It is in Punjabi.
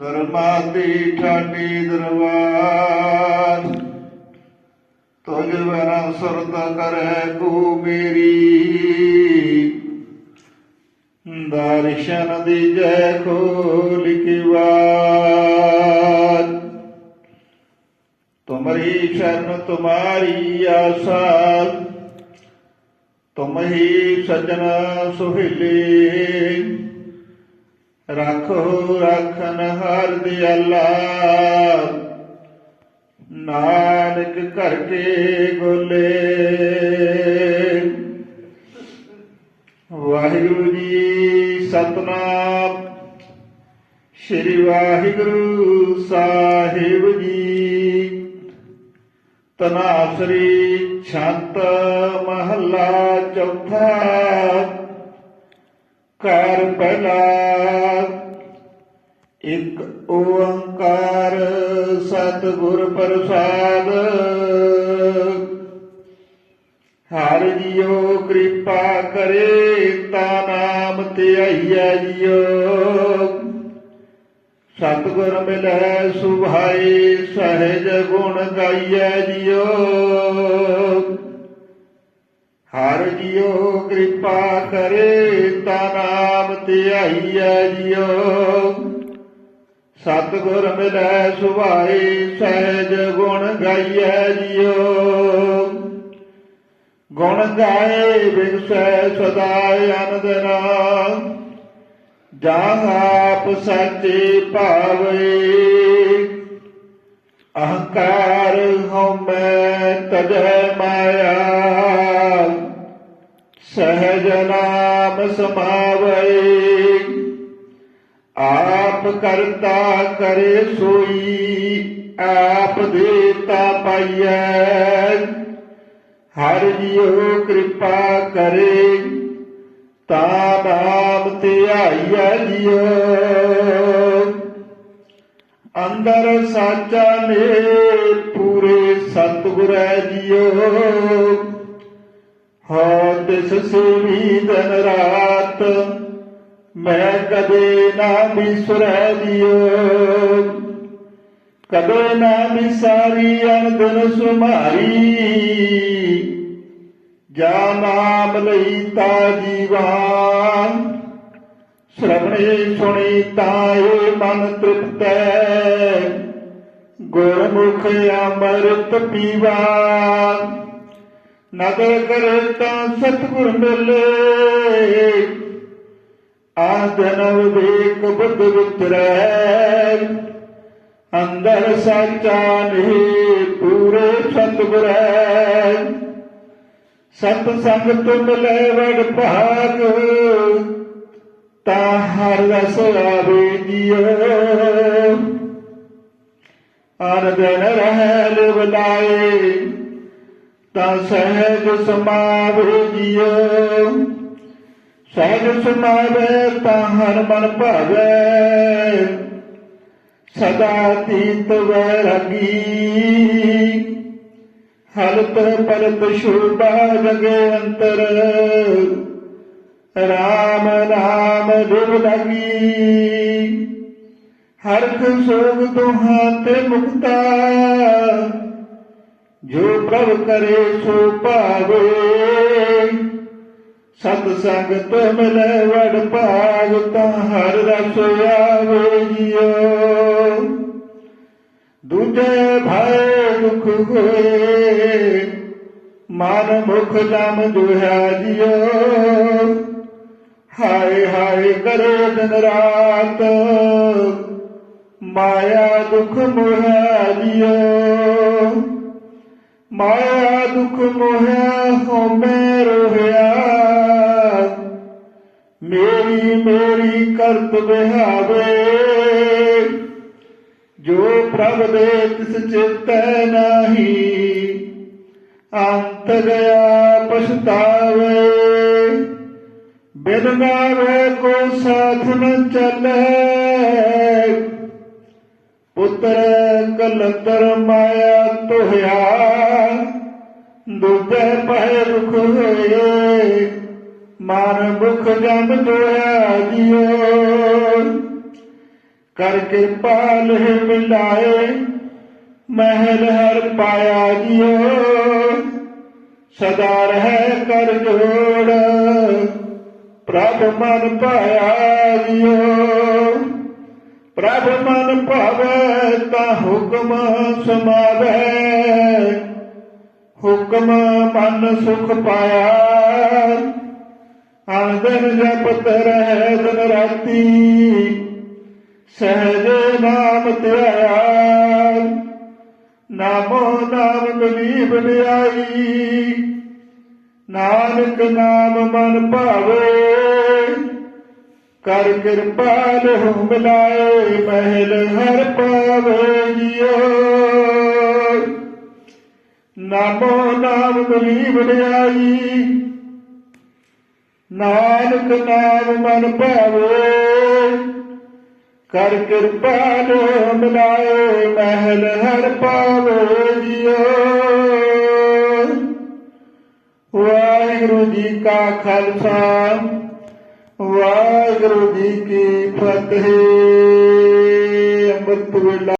ਦਰਮਾਤੀ ਠਾਟੀ ਦਰਬਾਰ। ਤੁਝ ਬਿਨ ਸੁਰਤ ਕਰੈ ਕੋ ਮੇਰੀ। ਦਰਸ਼ਨ ਦੀਜੈ ਖੋਲ ਕੀ ਬਾਤ। ਤੁਮਰੀ ਸ਼ਰਨ ਤੁਮਾਰੀ ਆਸਾ। ਤੁਮ ਹੀ ਸੁਹਿਲੇ। ਰੱਖੋ ਰਖਨ ਹਰ ਦਿਆਲਾ ਨਾਨਕ ਘਰ ਕੇ ਗੋਲੇ ਵਾਹਿਗੁਰੂ ਜੀ ਸਤਨਾਮ। ਸ੍ਰੀ ਵਾਹਿਗੁਰੂ ਸਾਹਿਬ ਜੀ। ਤਨਾਸਰੀ ਛੰਤ ਮਹੱਲਾ ਚੌਥਾ। ਕਰ ਭਲਾ ਇੱਕ ਓੰਕਾਰ ਸਤਿਗੁਰ ਪ੍ਰਸਾਦ। ਹਰ ਜੀਓ ਕਿਰਪਾ ਕਰੇ ਤਾ ਨਾਮ ਧਿਆਈਐ ਜੀਓ ਸਤਿਗੁਰ ਮਿਲੈ ਸੁਭਾਈ ਸਹਿਜ ਗੁਣ ਗਾਈਐ ਜੀਓ ਹਰ ਜੀਓ ਕਿਰਪਾ ਕਰੇ, ਤਾ ਨਾਮ ਧਿਆਈਐ ਜੀਓ ਸਤਿਗੁਰ ਮਿਲੈ ਸੁਭਾਈ ਸਹਿਜ ਗੁਣ ਗਾਈਐ ਜੀਓ ਗੁਣ ਗਾਏ, ਬਿਗਸੈ ਸਦਾ ਆਨੰਦ ਨਾਮ। ਜਾਂ ਆਪ ਸੱਚੇ ਭਾਵੇ ਅਹੰਕਾਰ ਹਉਮੈ ਤਜੈ ਮਾਇਆ। ਸਹਿਜ ਨਾਮ ਸਮਾਵੈ ਆਪ ਕਰਤਾ ਕਰੇ ਸੋਈ, ਆਪ ਦੇਤਾ ਪਾਈਐ। ਹਰ ਜੀਉ ਕਿਰਪਾ ਕਰੇ, ਤਾ ਨਾਮ ਧਿਆਈਐ ਜੀਉ। ਅੰਦਰ ਸਾਚਾ ਨੇ ਪੂਰੇ ਸਤਿਗੁਰੈ ਜੀਉ। ਹੋ ਤਿਸ ਸੇਵੀ ਦਿਨ ਰਾਤ, ਮੈਂ ਕਦੇ ਨਾ ਬਿਸਰੈ ਜੀਉ ਕਦੇ ਨਾ ਵਿਸਾਰੀ ਅਨੰਦਨ ਸੁਮਾਰੀ, ਜਾ ਨਾਮ ਲਈ ਤਾ ਜੀਵਾਨ। ਸ਼ਰਵਣੇ ਸੁਣੀ ਤਾਏ ਮਨ ਤ੍ਰਿਪਤੈ, ਗੁਰਮੁਖ ਅੰਮ੍ਰਿਤ ਪੀਵਾ ਨਦਰ ਕਰੇ ਤਾਂ ਸਤਿਗੁਰ ਮਿਲੇ। ਆਦਨਵ ਵੇਕ ਬੁੱਧ ਵਿਚਰੈ ਅੰਦਰ ਸਾਚਾ ਨਹੀਂ, ਪੂਰੇ ਸਤਿਗੁਰੈ ਸਤ ਸੰਗ ਤੁਮ ਲੈ ਵੜ ਭਾਗ, ਤਾਂ ਹਰ ਰਸ ਆਵੇ ਜੀਓ ਆਨੰਦ ਰਹਿ ਲਿਵਲਾਏ ਤਾਂ ਸਹਿਜ ਸਮਾਵੇ ਜੀਓ। ਸਹਿਜ ਸਮਾਵੇ ਤਾਂ ਹਰ ਮਨ ਭਾਵੇ। ਸਦਾ ਤੀਤ ਵੈਰਾਗੀ ਹਲਤ ਪਲਤ ਸ਼ੋਭਾ ਜਗੇ ਅੰਤਰ। ਰਾਮ ਨਾਮ ਦੁਰ ਲਗੀ। ਹਰਖ ਸੋਗ ਦੁਹਾਂ ਤੇ ਮੁਕਤਾ। ਜੋ ਪ੍ਰਭ ਕਰੇ ਸੋ ਭਾਵੇ। ਸਤ ਸੰਗ ਤੁਮ ਲੈ ਵਡ ਭਾਗ ਤਾਂ ਹਰ ਰਸ ਆਵੇ ਜੀਓ ਦੂਜੇ ਭਾਏ ਦੁਖ ਹੋਏ, ਮਨ ਮੁਖ ਜਮ ਦੁਹਾ ਜਿਓ। ਹਾਏ ਹਾਏ ਕਰੇ ਦਿਨ ਰਾਤ, ਮਾਇਆ ਦੁਖ ਮੋਹਾ ਜਿਓ। ਮਾਇਆ ਦੁਖ ਮੋਹਾ ਹਉਮੈ ਰੋਹਿਆ। ਮੇਰੀ ਮੇਰੀ ਕਰਤ ਬਿਹਾਵੇ। ਜੋ ਪ੍ਰਭ ਦੇ ਤਿਸ ਚਿਤੈ ਨਾਹੀ, ਅੰਤ ਗਿਆ ਪਛਤਾਵੇ। ਬਿਨ ਨਾਵੇ ਕੋ ਸਾਥ ਨ ਚੱਲੇ। ਪੁੱਤਰ ਕਲੰਦਰ ਮਾਇਆ ਤੋਹਿਆ। ਦੂਜੇ ਪਹਿ ਦੁਖ ਹੋਏ, ਮਨ ਮੁਖ ਜਮ ਜੋਇਆ ਜਿਓ। ਕਰ ਕਿਰਪਾ ਲਹਿ ਮਿਲਾਏ ਮਹਿਲ ਹਰ ਪਾਇਆ ਜਿਓ। ਸਦਾ ਰਹਿ ਕਰ ਜੋੜ, ਪ੍ਰਭ ਮਨ ਪਾਇਆ ਜਿਓ। ਪ੍ਰਭ ਮਨ ਭਾਵੈ ਤਾ ਹੁਕਮ ਸਮਾਵੈ। ਹੁਕਮ ਮਨ ਸੁਖ ਪਾਇਆ। ਆਨੰਦਨ ਜਪਤ ਰਹਿ ਦਿਨ ਰਾਤੀ। ਸਹਿਜ ਨਾਮ ਧਿਆਇਆ। ਨਾਮੋ ਨਾਮ ਗਲੀ ਬਲਿਆਈ ਨਾਨਕ ਨਾਮ ਮਨ ਭਾਵੇ। ਕਰ ਕਿਰਪਾਲ ਹੋ ਲਾਏ ਮਹਿਲ ਹਰ ਪਾਵੇ ਜਿਓ। ਨਾਮੋ ਨਾਮ ਗਲੀ ਬਲਿਆਈ ਨਾਨਕ ਨਾਮ ਮਨ ਭਾਵੇ। ਕਰ ਕਿਰਪਾਲ ਮਿਲਾਏ ਮਹਿਲ ਹਰ ਪਾਵੇ ਜਿਓ। ਵਾਹਿਗੁਰੂ ਜੀ ਕਾ ਖਾਲਸਾ ਵਾਹਿਗੁਰੂ ਜੀ ਕੀ ਫਤਿਹ। ਅੰਮ੍ਰਿਤ ਵੇਲਾ